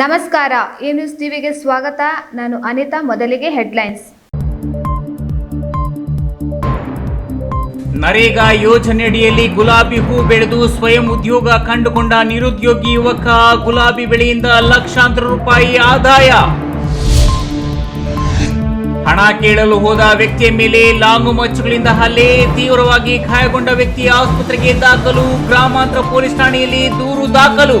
ನಮಸ್ಕಾರ, ಈ ನ್ಯೂಸ್ ಟಿವಿಗೆ ಸ್ವಾಗತ. ನಾನು ಅನಿತಾ, ಮೊದಲಿಗೆ ಹೆಡ್ಲೈನ್ಸ್. ನರೇಗಾ ಯೋಜನೆಯಡಿಯಲ್ಲಿ ಗುಲಾಬಿ ಹೂ ಬೆಳೆದು ಸ್ವಯಂ ಉದ್ಯೋಗ ಕಂಡುಕೊಂಡ ನಿರುದ್ಯೋಗಿ ಯುವಕ ಗುಲಾಬಿ ಬೆಳೆಯಿಂದ ಲಕ್ಷಾಂತರ ರೂಪಾಯಿ ಆದಾಯ. ಹಣ ಕೇಳಲು ಹೋದ ವ್ಯಕ್ತಿಯ ಮೇಲೆ ಲಾಂಗು ಮಚ್ಚುಗಳಿಂದ ಹಲ್ಲೆ. ತೀವ್ರವಾಗಿ ಗಾಯಗೊಂಡ ವ್ಯಕ್ತಿ ಆಸ್ಪತ್ರೆಗೆ ದಾಖಲು. ಗ್ರಾಮಾಂತರ ಪೊಲೀಸ್ ಠಾಣೆಯಲ್ಲಿ ದೂರು ದಾಖಲು.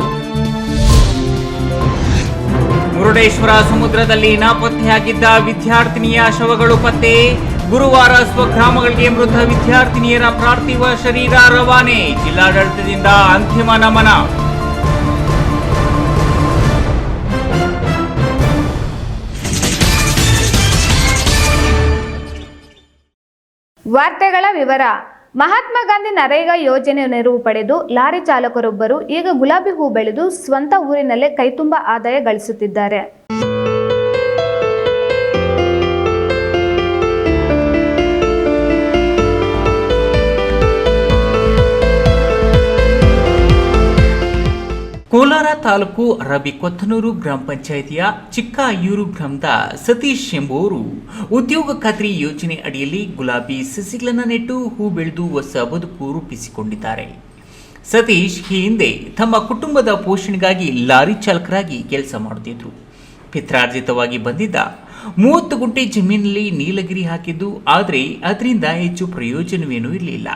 ಮುರುಡೇಶ್ವರ ಸಮುದ್ರದಲ್ಲಿ ನಾಪತ್ತೆಯಾಗಿದ್ದ ವಿದ್ಯಾರ್ಥಿನಿಯ ಶವಗಳು ಪತ್ತೆ. ಗುರುವಾರ ಸ್ವಗ್ರಾಮಗಳಿಗೆ ಮೃತ ವಿದ್ಯಾರ್ಥಿನಿಯರ ಪಾರ್ಥಿವ ಶರೀರ ರವಾನೆ. ಜಿಲ್ಲಾಡಳಿತದಿಂದ ಅಂತಿಮ ನಮನ. ವಾರ್ತೆಗಳ ವಿವರ. ಮಹಾತ್ಮ ಗಾಂಧಿ ನರೇಗಾ ಯೋಜನೆ ನೆರವು ಪಡೆದು ಲಾರಿ ಚಾಲಕರೊಬ್ಬರು ಈಗ ಗುಲಾಬಿ ಹೂ ಬೆಳೆದು ಸ್ವಂತ ಊರಿನಲ್ಲೇ ಕೈತುಂಬ ಆದಾಯ ಗಳಿಸುತ್ತಿದ್ದಾರೆ. ಕೋಲಾರ ತಾಲೂಕು ರಬಿಕೊತ್ತನೂರು ಗ್ರಾಮ ಪಂಚಾಯಿತಿಯ ಚಿಕ್ಕಾಯೂರು ಗ್ರಾಮದ ಸತೀಶ್ ಎಂಬುವರು ಉದ್ಯೋಗ ಖಾತ್ರಿ ಯೋಜನೆ ಅಡಿಯಲ್ಲಿ ಗುಲಾಬಿ ಸಸಿಗಳನ್ನು ನೆಟ್ಟು ಹೂ ಬೆಳೆದು ಹೊಸ ಬದುಕು ರೂಪಿಸಿಕೊಂಡಿದ್ದಾರೆ. ಸತೀಶ್ ಈ ಹಿಂದೆ ತಮ್ಮ ಕುಟುಂಬದ ಪೋಷಣೆಗಾಗಿ ಲಾರಿ ಚಾಲಕರಾಗಿ ಕೆಲಸ ಮಾಡುತ್ತಿದ್ದರು. ಪಿತ್ರಾರ್ಜಿತವಾಗಿ ಬಂದಿದ್ದ ಮೂವತ್ತು ಗುಂಟೆ ಜಮೀನಲ್ಲಿ ನೀಲಗಿರಿ ಹಾಕಿದ್ದು, ಆದರೆ ಅದರಿಂದ ಹೆಚ್ಚು ಪ್ರಯೋಜನವೇನೂ ಇರಲಿಲ್ಲ.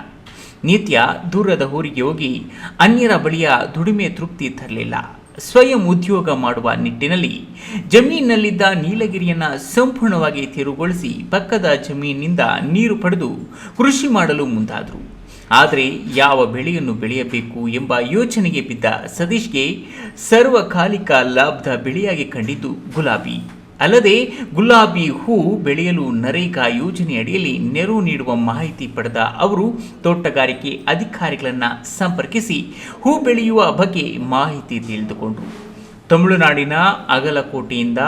ನಿತ್ಯ ದೂರದ ಊರಿಗೆ ಹೋಗಿ ಅನ್ಯರ ಬಳಿಯ ದುಡಿಮೆ ತೃಪ್ತಿ ತರಲಿಲ್ಲ. ಸ್ವಯಂ ಉದ್ಯೋಗ ಮಾಡುವ ನಿಟ್ಟಿನಲ್ಲಿ ಜಮೀನಿನಲ್ಲಿದ್ದ ನೀಲಗಿರಿಯನ್ನು ಸಂಪೂರ್ಣವಾಗಿ ತೆರವುಗೊಳಿಸಿ ಪಕ್ಕದ ಜಮೀನಿನಿಂದ ನೀರು ಪಡೆದು ಕೃಷಿ ಮಾಡಲು ಮುಂದಾದರು. ಆದರೆ ಯಾವ ಬೆಳೆಯನ್ನು ಬೆಳೆಯಬೇಕು ಎಂಬ ಯೋಚನೆಗೆ ಬಿದ್ದ ಸತೀಶ್ಗೆ ಸರ್ವಕಾಲಿಕ ಲಾಭದ ಬೆಳೆಯಾಗಿ ಕಂಡಿದ್ದು ಗುಲಾಬಿ. ಅಲ್ಲದೆ ಗುಲಾಬಿ ಹೂ ಬೆಳೆಯಲು ನರೇಗಾ ಯೋಜನೆಯಡಿಯಲ್ಲಿ ನೆರವು ನೀಡುವ ಮಾಹಿತಿ ಪಡೆದ ಅವರು, ತೋಟಗಾರಿಕೆ ಅಧಿಕಾರಿಗಳನ್ನು ಸಂಪರ್ಕಿಸಿ ಹೂ ಬೆಳೆಯುವ ಬಗ್ಗೆ ಮಾಹಿತಿ ತಿಳಿದುಕೊಂಡರು ತಮಿಳುನಾಡಿನ ಅಗಲಕೋಟೆಯಿಂದ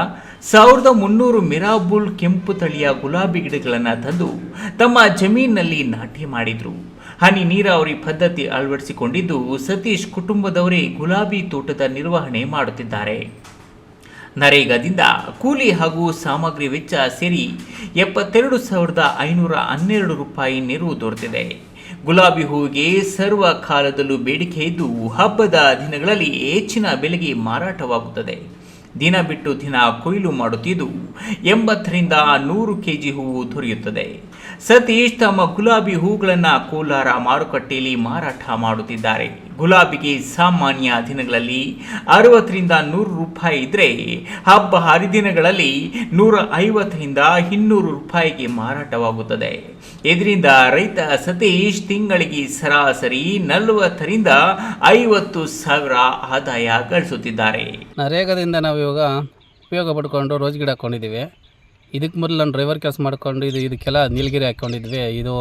ಸಾವಿರದ ಮುನ್ನೂರು ಮಿರಾಬುಲ್ ಕೆಂಪು ತಳಿಯ ಗುಲಾಬಿ ಗಿಡಗಳನ್ನು ತಂದು ತಮ್ಮ ಜಮೀನಿನಲ್ಲಿ ನಾಟಿ ಮಾಡಿದರು. ಹನಿ ನೀರಾವರಿ ಪದ್ಧತಿ ಅಳವಡಿಸಿಕೊಂಡಿದ್ದು ಸತೀಶ್ ಕುಟುಂಬದವರೇ ಗುಲಾಬಿ ತೋಟದ ನಿರ್ವಹಣೆ ಮಾಡುತ್ತಿದ್ದಾರೆ. ನರೇಗಾದಿಂದ ಕೂಲಿ ಹಾಗೂ ಸಾಮಗ್ರಿ ವೆಚ್ಚ ಸೇರಿ ಎಪ್ಪತ್ತೆರಡು ಸಾವಿರದ ಐನೂರ ಹನ್ನೆರಡು ರೂಪಾಯಿ ನೆರವು ದೊರೆತಿದೆ. ಗುಲಾಬಿ ಹೂವಿಗೆ ಸರ್ವ ಕಾಲದಲ್ಲೂ ಬೇಡಿಕೆ ಇದ್ದು, ಹಬ್ಬದ ದಿನಗಳಲ್ಲಿ ಹೆಚ್ಚಿನ ಬೆಲೆಗೆ ಮಾರಾಟವಾಗುತ್ತದೆ. ದಿನ ಬಿಟ್ಟು ದಿನ ಕೊಯ್ಲು ಮಾಡುತ್ತಿದ್ದು, ಎಂಬತ್ತರಿಂದ ನೂರು ಕೆಜಿ ಹೂವು ದೊರೆಯುತ್ತದೆ. ಸತೀಶ್ ತಮ್ಮ ಗುಲಾಬಿ ಹೂಗಳನ್ನು ಕೋಲಾರ ಮಾರುಕಟ್ಟೆಯಲ್ಲಿ ಮಾರಾಟ ಮಾಡುತ್ತಿದ್ದಾರೆ. ಗುಲಾಬಿಗೆ ಸಾಮಾನ್ಯ ದಿನಗಳಲ್ಲಿ ಅರವತ್ತರಿಂದ ನೂರು ರೂಪಾಯಿ ಇದ್ದರೆ ಹಬ್ಬ ಹರಿದಿನಗಳಲ್ಲಿ ನೂರ ಐವತ್ತರಿಂದ ಇನ್ನೂರು ರೂಪಾಯಿಗೆ ಮಾರಾಟವಾಗುತ್ತದೆ. ಇದರಿಂದ ರೈತ ಸತೀಶ್ ತಿಂಗಳಿಗೆ ಸರಾಸರಿ ನಲವತ್ತರಿಂದ ಐವತ್ತು ಸಾವಿರ ಆದಾಯ ಗಳಿಸುತ್ತಿದ್ದಾರೆ. ನರೇಗದಿಂದ ನಾವು ಇವಾಗ ಉಪಯೋಗ ಪಡ್ಕೊಂಡು ರೋಸ್ ಗಿಡ ಹಾಕ್ಕೊಂಡಿದ್ದೀವಿ ಇದಕ್ಕೆ ಮೊದಲು ನಾನು ಡ್ರೈವರ್ ಕೆಲಸ ಮಾಡ್ಕೊಂಡು ಇದು ಇದಕ್ಕೆಲ್ಲ ನೀಲಗಿರಿ ಹಾಕ್ಕೊಂಡಿದ್ವಿ ಇದು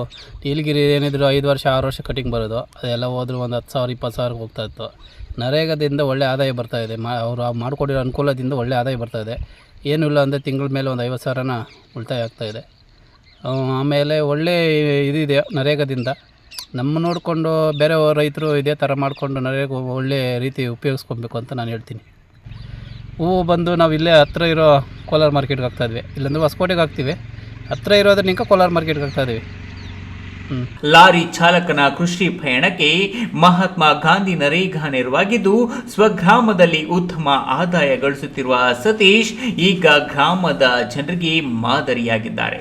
ನೀಲಗಿರಿ ಏನಿದ್ರು ಐದು ವರ್ಷ, ಆರು ವರ್ಷ ಕಟಿಂಗ್ ಬರೋದು. ಅದೆಲ್ಲ ಹೋದ್ರೆ ಒಂದು ಹತ್ತು ಸಾವಿರ, ಇಪ್ಪತ್ತು ಸಾವಿರ ಹೋಗ್ತಾ ಇತ್ತು. ನರೇಗಾದಿಂದ ಒಳ್ಳೆ ಆದಾಯ ಬರ್ತಾ ಇದೆ. ಮಾ ಅವರು ಮಾಡಿಕೊಡಿರೋ ಅನುಕೂಲದಿಂದ ಒಳ್ಳೆ ಆದಾಯ ಬರ್ತಾ ಇದೆ. ಏನೂ ಇಲ್ಲ ಅಂದರೆ ತಿಂಗಳ ಮೇಲೆ ಒಂದು ಐವತ್ತು ಸಾವಿರನ ಉಳಿತಾಯ ಆಗ್ತಾಯಿದೆ ಆಮೇಲೆ ಒಳ್ಳೆ ಇದಿದೆ ನರೇಗಾದಿಂದ. ನಮ್ಮ ನೋಡಿಕೊಂಡು ಬೇರೆ ರೈತರು ಇದೇ ಥರ ಮಾಡಿಕೊಂಡು ನರೇಗ ಒಳ್ಳೆ ರೀತಿ ಉಪಯೋಗಿಸ್ಕೊಬೇಕು ಅಂತ ನಾನು ಹೇಳ್ತೀನಿ. ಹೂವು ಬಂದು ನಾವು ಇಲ್ಲೇ ಹತ್ತಿರ ಇರೋ ಕೋಲಾರ ಮಾರ್ಕೆಟ್ಗೆ ಹಾಕ್ತಾಯಿದ್ವಿ ಇಲ್ಲಾಂದ್ರೆ ಹೊಸಕೋಟೆಗೆ ಹಾಕ್ತೀವಿ. ಹತ್ತಿರ ಇರೋದ್ರನಿಂಕ ಕೋಲಾರ ಮಾರ್ಕೆಟ್ಗೆ ಹಾಕ್ತಾಯಿದ್ವಿ ಲಾರಿ ಚಾಲಕನ ಕೃಷಿ ಪಯಣಕ್ಕೆ ಮಹಾತ್ಮ ಗಾಂಧಿ ನರೇಗಾ ನೆರವಾಗಿದ್ದು, ಸ್ವಗ್ರಾಮದಲ್ಲಿ ಉತ್ತಮ ಆದಾಯ ಗಳಿಸುತ್ತಿರುವ ಸತೀಶ್ ಈಗ ಗ್ರಾಮದ ಜನರಿಗೆ ಮಾದರಿಯಾಗಿದ್ದಾರೆ.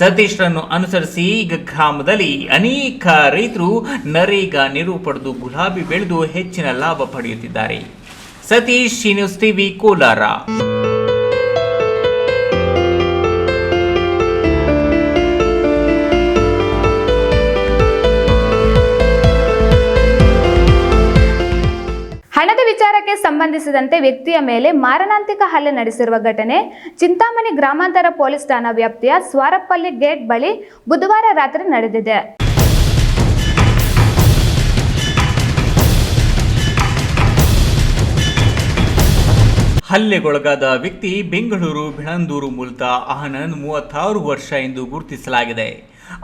ಸತೀಶ್ರನ್ನು ಅನುಸರಿಸಿ ಈಗ ಗ್ರಾಮದಲ್ಲಿ ಅನೇಕ ರೈತರು ನರೇಗಾ ನೆರವು ಪಡೆದು ಗುಲಾಬಿ ಬೆಳೆದು ಹೆಚ್ಚಿನ ಲಾಭ ಪಡೆಯುತ್ತಿದ್ದಾರೆ. Satish news TV, Kolar. ಹಣದ ವಿಚಾರಕ್ಕೆ ಸಂಬಂಧಿಸಿದಂತೆ ವ್ಯಕ್ತಿಯ ಮೇಲೆ ಮಾರಣಾಂತಿಕ ಹಲ್ಲೆ ನಡೆಸಿರುವ ಘಟನೆ ಚಿಂತಾಮಣಿ ಗ್ರಾಮಾಂತರ ಪೊಲೀಸ್ ಠಾಣಾ ವ್ಯಾಪ್ತಿಯ ಸ್ವಾರಪಲ್ಲಿ ಗೇಟ್ ಬಳಿ ಬುಧವಾರ ರಾತ್ರಿ ನಡೆದಿದೆ. ಹಲ್ಲೆಗೊಳಗಾದ ವ್ಯಕ್ತಿ ಬೆಂಗಳೂರು ಬಿಳಂದೂರು ಮೂಲದ ಆನಂದ್ ಮೂವತ್ತಾರು ವರ್ಷ ಎಂದು ಗುರುತಿಸಲಾಗಿದೆ.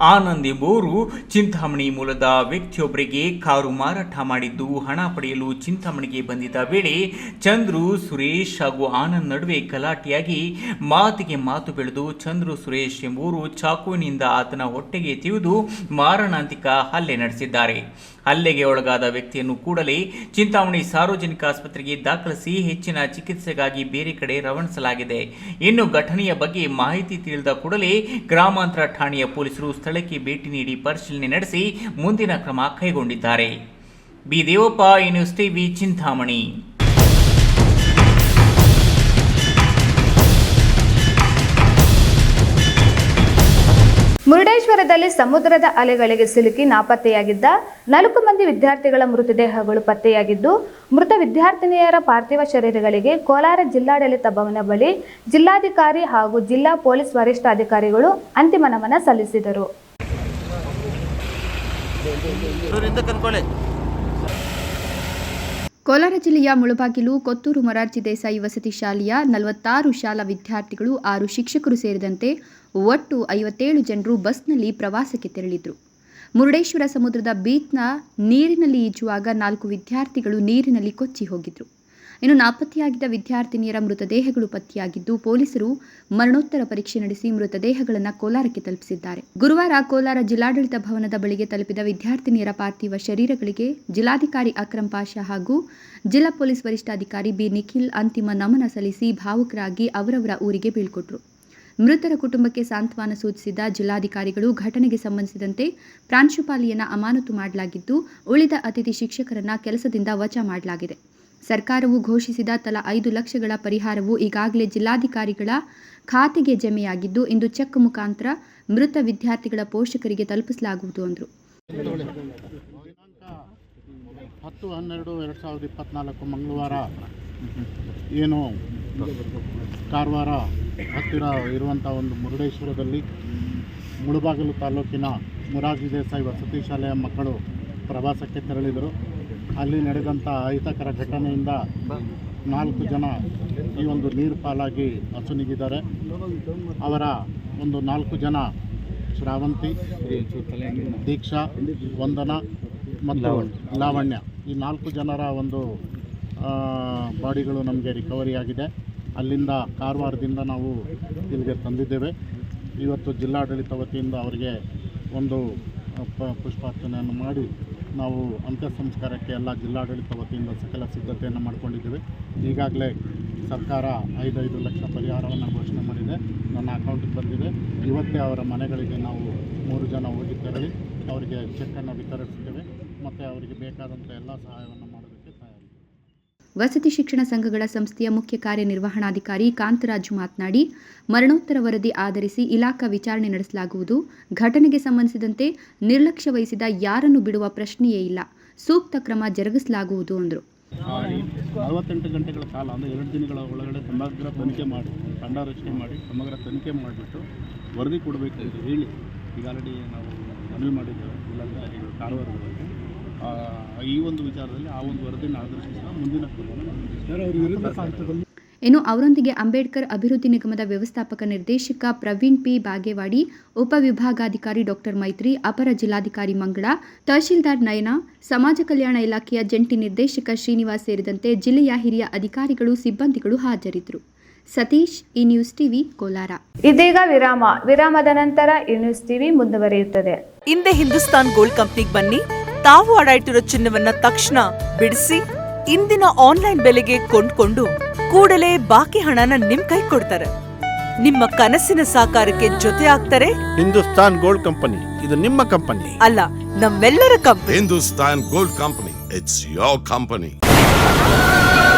ಆನಂದ್ ಎಂಬುವರು ಚಿಂತಾಮಣಿ ಮೂಲದ ವ್ಯಕ್ತಿಯೊಬ್ಬರಿಗೆ ಕಾರು ಮಾರಾಟ ಮಾಡಿದ್ದು, ಹಣ ಪಡೆಯಲು ಚಿಂತಾಮಣಿಗೆ ಬಂದಿದ್ದ ವೇಳೆ ಚಂದ್ರು, ಸುರೇಶ್ ಹಾಗೂ ಆನಂದ್ ನಡುವೆ ಗಲಾಟೆಯಾಗಿ ಮಾತಿಗೆ ಮಾತು ಬೆಳೆದು ಚಂದ್ರು, ಸುರೇಶ್ ಎಂಬುವರು ಚಾಕುವಿನಿಂದ ಆತನ ಹೊಟ್ಟೆಗೆ ತಿವಿದು ಮಾರಣಾಂತಿಕ ಹಲ್ಲೆ ನಡೆಸಿದ್ದಾರೆ. ಹಲ್ಲೆಗೆ ಒಳಗಾದ ವ್ಯಕ್ತಿಯನ್ನು ಕೂಡಲೇ ಚಿಂತಾಮಣಿ ಸಾರ್ವಜನಿಕ ಆಸ್ಪತ್ರೆಗೆ ದಾಖಲಿಸಿ ಹೆಚ್ಚಿನ ಚಿಕಿತ್ಸೆಗಾಗಿ ಬೇರೆ ಕಡೆ ರವಾನಿಸಲಾಗಿದೆ. ಇನ್ನು ಘಟನೆಯ ಬಗ್ಗೆ ಮಾಹಿತಿ ತಿಳಿದ ಕೂಡಲೇ ಗ್ರಾಮಾಂತರ ಠಾಣೆಯ ಪೊಲೀಸರು ಸ್ಥಳಕ್ಕೆ ಭೇಟಿ ನೀಡಿ ಪರಿಶೀಲನೆ ನಡೆಸಿ ಮುಂದಿನ ಕ್ರಮ ಕೈಗೊಂಡಿದ್ದಾರೆ. B Devappa news B Chintamani. ಮುರುಡೇಶ್ವರದಲ್ಲಿ ಸಮುದ್ರದ ಅಲೆಗಳಿಗೆ ಸಿಲುಕಿ ನಾಪತ್ತೆಯಾಗಿದ್ದ ನಾಲ್ಕು ಮಂದಿ ವಿದ್ಯಾರ್ಥಿಗಳ ಮೃತದೇಹಗಳು ಪತ್ತೆಯಾಗಿದ್ದು, ಮೃತ ವಿದ್ಯಾರ್ಥಿನಿಯರ ಪಾರ್ಥಿವ ಶರೀರಗಳಿಗೆ ಕೋಲಾರ ಜಿಲ್ಲಾಡಳಿತ ಭವನ ಬಳಿ ಜಿಲ್ಲಾಧಿಕಾರಿ ಹಾಗೂ ಜಿಲ್ಲಾ ಪೊಲೀಸ್ ವರಿಷ್ಠಾಧಿಕಾರಿಗಳು ಅಂತಿಮ ನಮನ ಸಲ್ಲಿಸಿದರು. ಕೋಲಾರ ಜಿಲ್ಲೆಯ ಮುಳಬಾಗಿಲು, ಕೊತ್ತೂರು ಮೊರಾರ್ಜಿ ದೇಸಾಯಿ ವಸತಿ ಶಾಲೆಯ ನಲವತ್ತಾರು ಶಾಲಾ ವಿದ್ಯಾರ್ಥಿಗಳು, ಆರು ಶಿಕ್ಷಕರು ಸೇರಿದಂತೆ ಒಟ್ಟು ಐವತ್ತೇಳು ಜನರು ಬಸ್ನಲ್ಲಿ ಪ್ರವಾಸಕ್ಕೆ ತೆರಳಿದ್ರು. ಮುರುಡೇಶ್ವರ ಸಮುದ್ರದ ಬೀಚ್ನ ನೀರಿನಲ್ಲಿ ಈಜುವಾಗ ನಾಲ್ಕು ವಿದ್ಯಾರ್ಥಿಗಳು ನೀರಿನಲ್ಲಿ ಕೊಚ್ಚಿ ಹೋಗಿದ್ರು. ಇನ್ನು ನಾಪತ್ತೆಯಾಗಿದ್ದ ವಿದ್ಯಾರ್ಥಿನಿಯರ ಮೃತದೇಹಗಳು ಪತ್ತೆಯಾಗಿದ್ದು, ಪೊಲೀಸರು ಮರಣೋತ್ತರ ಪರೀಕ್ಷೆ ನಡೆಸಿ ಮೃತದೇಹಗಳನ್ನು ಕೋಲಾರಕ್ಕೆ ತಲುಪಿಸಿದ್ದಾರೆ. ಗುರುವಾರ ಕೋಲಾರ ಜಿಲ್ಲಾಡಳಿತ ಭವನದ ಬಳಿಗೆ ತಲುಪಿದ ವಿದ್ಯಾರ್ಥಿನಿಯರ ಪಾರ್ಥಿವ ಶರೀರಗಳಿಗೆ ಜಿಲ್ಲಾಧಿಕಾರಿ ಅಕ್ರಂ ಪಾಷಾ ಹಾಗೂ ಜಿಲ್ಲಾ ಪೊಲೀಸ್ ವರಿಷ್ಠಾಧಿಕಾರಿ ಬಿ. ನಿಖಿಲ್ ಅಂತಿಮ ನಮನ ಸಲ್ಲಿಸಿ ಭಾವುಕರಾಗಿ ಅವರವರ ಊರಿಗೆ ಬೀಳ್ಕೊಟ್ರು. ಮೃತರ ಕುಟುಂಬಕ್ಕೆ ಸಾಂತ್ವನ ಸೂಚಿಸಿದ ಜಿಲ್ಲಾಧಿಕಾರಿಗಳು ಘಟನೆಗೆ ಸಂಬಂಧಿಸಿದಂತೆ ಪ್ರಾಂಶುಪಾಲಿಯನ್ನ ಅಮಾನತು ಮಾಡಲಾಗಿದ್ದು, ಉಳಿದ ಅತಿಥಿ ಶಿಕ್ಷಕರನ್ನ ಕೆಲಸದಿಂದ ವಜಾ ಮಾಡಲಾಗಿದೆ. ಸರ್ಕಾರವು ಘೋಷಿಸಿದ ತಲಾ ಐದು ಲಕ್ಷಗಳ ಪರಿಹಾರವು ಈಗಾಗಲೇ ಜಿಲ್ಲಾಧಿಕಾರಿಗಳ ಖಾತೆಗೆ ಜಮೆಯಾಗಿದ್ದು, ಇಂದು ಚೆಕ್ ಮುಖಾಂತರ ಮೃತ ವಿದ್ಯಾರ್ಥಿಗಳ ಪೋಷಕರಿಗೆ ತಲುಪಿಸಲಾಗುವುದು ಅಂದರು. ಹತ್ತು ಹನ್ನೆರಡು ಎರಡು ಸಾವಿರದ ಇಪ್ಪತ್ನಾಲ್ಕು ಮಂಗಳವಾರ ಏನು ಕಾರವಾರ ಹತ್ತಿರ ಇರುವಂಥ ಒಂದು ಮುರುಡೇಶ್ವರದಲ್ಲಿ ಮುಳುಬಾಗಿಲು ತಾಲೂಕಿನ ಮುರಾರ್ಜಿ ದೇಸಾಯಿ ವಸತಿ ಶಾಲೆಯ ಮಕ್ಕಳು ಪ್ರವಾಸಕ್ಕೆ ತೆರಳಿದರು. ಅಲ್ಲಿ ನಡೆದಂಥ ಅಹಿತಕರ ಘಟನೆಯಿಂದ ನಾಲ್ಕು ಜನ ಈ ಒಂದು ನೀರು ಪಾಲಾಗಿ ಅಸುನಿಗಿದ್ದಾರೆ. ಅವರ ಒಂದು ನಾಲ್ಕು ಜನ ಶ್ರಾವಂತಿ, ದೀಕ್ಷಾ, ವಂದನ ಮತ್ತು ಲಾವಣ್ಯ. ಈ ನಾಲ್ಕು ಜನರ ಒಂದು ಬಾಡಿಗಳು ನಮಗೆ ರಿಕವರಿ ಆಗಿದೆ. ಅಲ್ಲಿಂದ ಕಾರವಾರದಿಂದ ನಾವು ಇಲ್ಲಿಗೆ ತಂದಿದ್ದೇವೆ. ಇವತ್ತು ಜಿಲ್ಲಾಡಳಿತ ವತಿಯಿಂದ ಅವರಿಗೆ ಒಂದು ಪುಷ್ಪಾರ್ಚನೆಯನ್ನು ಮಾಡಿ ನಾವು ಅಂತ್ಯ ಸಂಸ್ಕಾರಕ್ಕೆ ಎಲ್ಲ ಜಿಲ್ಲಾಡಳಿತ ವತಿಯಿಂದ ಸಕಲ ಸಿದ್ಧತೆಯನ್ನು ಮಾಡಿಕೊಂಡಿದ್ದೇವೆ. ಈಗಾಗಲೇ ಸರ್ಕಾರ ಐದೈದು ಲಕ್ಷ ಪರಿಹಾರವನ್ನು ಘೋಷಣೆ ಮಾಡಿದೆ. ನನ್ನ ಅಕೌಂಟಿಗೆ ಬಂದಿದೆ. ಇವತ್ತೇ ಅವರ ಮನೆಗಳಿಗೆ ನಾವು ಮೂರು ಜನ ಹೋಗಿ ತೆರಳಿ ಅವರಿಗೆ ಚೆಕ್ಕನ್ನು ವಿತರಿಸ್ತೇವೆ ಮತ್ತು ಅವರಿಗೆ ಬೇಕಾದಂಥ ಎಲ್ಲ ಸಹಾಯವನ್ನು ವಸತಿ ಶಿಕ್ಷಣ ಸಂಘಗಳ ಸಂಸ್ಥೆಯ ಮುಖ್ಯ ಕಾರ್ಯನಿರ್ವಹಣಾಧಿಕಾರಿ ಕಾಂತರಾಜು ಮಾತನಾಡಿ ಮರಣೋತ್ತರ ವರದಿ ಆಧರಿಸಿ ಇಲಾಖಾ ವಿಚಾರಣೆ ನಡೆಸಲಾಗುವುದು. ಘಟನೆಗೆ ಸಂಬಂಧಿಸಿದಂತೆ ನಿರ್ಲಕ್ಷ್ಯ ವಹಿಸಿದ ಯಾರನ್ನು ಬಿಡುವ ಪ್ರಶ್ನೆಯೇ ಇಲ್ಲ. ಸೂಕ್ತ ಕ್ರಮ ಜರುಗಿಸಲಾಗುವುದು ಎಂದರು ನಲವತ್ತೆಂಟು ಗಂಟೆಗಳ ಕಾಲ ಅಂದರೆ ಎರಡು ದಿನಗಳ ಒಳಗಡೆ ಸಮಗ್ರ ತನಿಖೆ ಮಾಡಿ ತಂಡ ರಚನೆ ಮಾಡಿ ಸಮಗ್ರ ತನಿಖೆ ಮಾಡಿಬಿಟ್ಟು ವರದಿ ಕೊಡಬೇಕು ಅಂತ ಹೇಳಿ ಈಗ ಆಲ್ರೆಡಿ ನಾವು ಮನವಿ ಮಾಡಿದ್ದೇವೆ. ಇಲ್ಲಾಂದರೆ ಕಾರವಾರದ ಆ, ಈ ಒಂದು ವಿಚಾರದಲ್ಲಿ ಆ ಒಂದು ವರದಿಯನ್ನು ಆಧರಿಸಿ ಮುಂದಿನ ಕ್ರಮವನ್ನು ಇನ್ನು ಅವರೊಂದಿಗೆ ಅಂಬೇಡ್ಕರ್ ಅಭಿವೃದ್ಧಿ ನಿಗಮದ ವ್ಯವಸ್ಥಾಪಕ ನಿರ್ದೇಶಕ ಪ್ರವೀಣ್ ಪಿ. ಬಾಗೇವಾಡಿ ಉಪವಿಭಾಗಾಧಿಕಾರಿ ಡಾಕ್ಟರ್ ಮೈತ್ರಿ ಅಪರ ಜಿಲ್ಲಾಧಿಕಾರಿ ಮಂಗಳ ತಹಶೀಲ್ದಾರ್ ನಯನ ಸಮಾಜ ಕಲ್ಯಾಣ ಇಲಾಖೆಯ ಜಂಟಿ ನಿರ್ದೇಶಕ ಶ್ರೀನಿವಾಸ್ ಸೇರಿದಂತೆ ಜಿಲ್ಲೆಯ ಹಿರಿಯ ಅಧಿಕಾರಿಗಳು ಸಿಬ್ಬಂದಿಗಳು ಹಾಜರಿದ್ದರು. ಸತೀಶ್ ಈ ನ್ಯೂಸ್ ಟಿವಿ ಕೋಲಾರ. ಇದೀಗ ವಿರಾಮ. ವಿರಾಮದ ನಂತರ ಈ ನ್ಯೂಸ್ ಟಿವಿ ಮುಂದುವರಿಯುತ್ತದೆ. ಹಿಂದೆ ಹಿಂದೂಸ್ತಾನ್ ಗೋಲ್ಡ್ ಕಂಪ್ನಿಗೆ ಬನ್ನಿ. ತಾವು ಅಡ ಇಟ್ಟಿರೋ ಚಿನ್ನವನ್ನ ತಕ್ಷಣ ಬಿಡಿಸಿ ಇಂದಿನ ಆನ್ಲೈನ್ ಬೆಲೆಗೆ ಕೊಂಡ್ಕೊಂಡು ಕೂಡಲೇ ಬಾಕಿ ಹಣನ ನಿಮ್ ಕೈ ಕೊಡ್ತಾರೆ. ನಿಮ್ಮ ಕನಸಿನ ಸಾಕಾರಕ್ಕೆ ಜೊತೆ ಆಗ್ತಾರೆ. Hindustan gold company. ಇದು ನಿಮ್ಮ ಕಂಪನಿ. ಅಲ್ಲ ನಮ್ಮೆಲ್ಲರ company. Hindustan gold company. It's your company.